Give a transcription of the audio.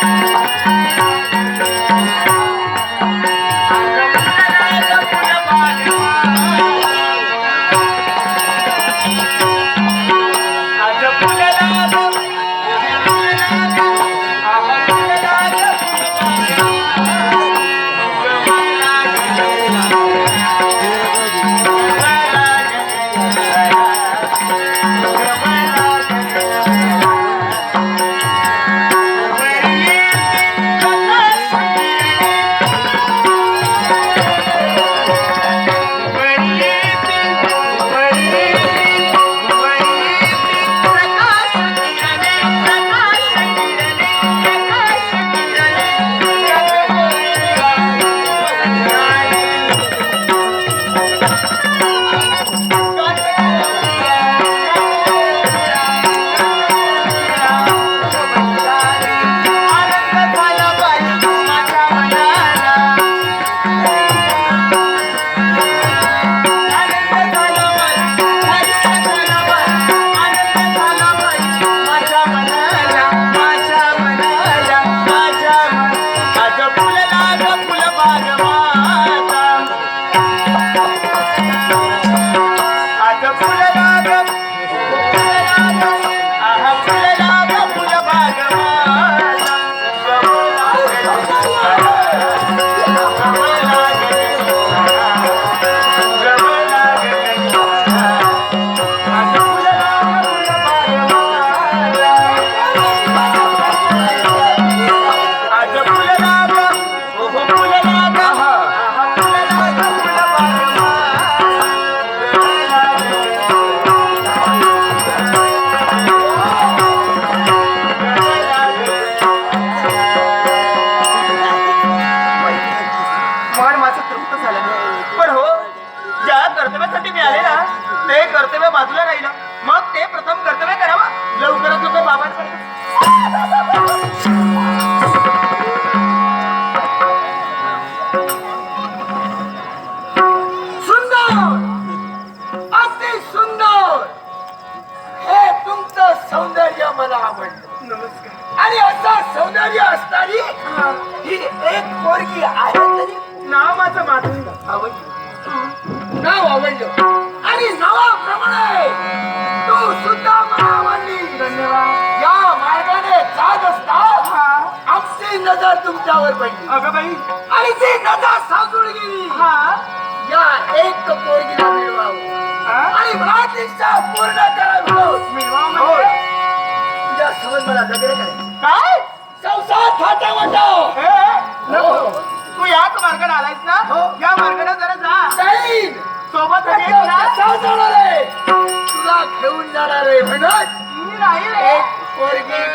Bye. कर्तव्य बाजूला राहिलं. मग ते प्रथम कर्तव्य करावं. लवकरात लवकर बाबांकडे सुंदर! अति सुंदर! हे तुमचं सौंदर्य मला आवडलं. नमस्कार. आणि असं सौंदर्य असणारी ही एक पोरगी आहे तरी नाव माझं आवडली नाव आवडलं. नजर तुमच्यावर पडली. अगं बाई. आणि ती नजर साजून गेली. हा? या एक पोरगीला मिळवावं. हा? आणि माझी इच्छा पूर्ण करावी म्हणजे? तुझ्या मला लग्न करायचं. काय? संसार ए, नको. तू याच मार्गाने आलायस ना? हो. या मार्गाने जरा जा. जाईन सोबत तुला घेऊन जाणार आहे म्हणत मी नाही एक पोरगी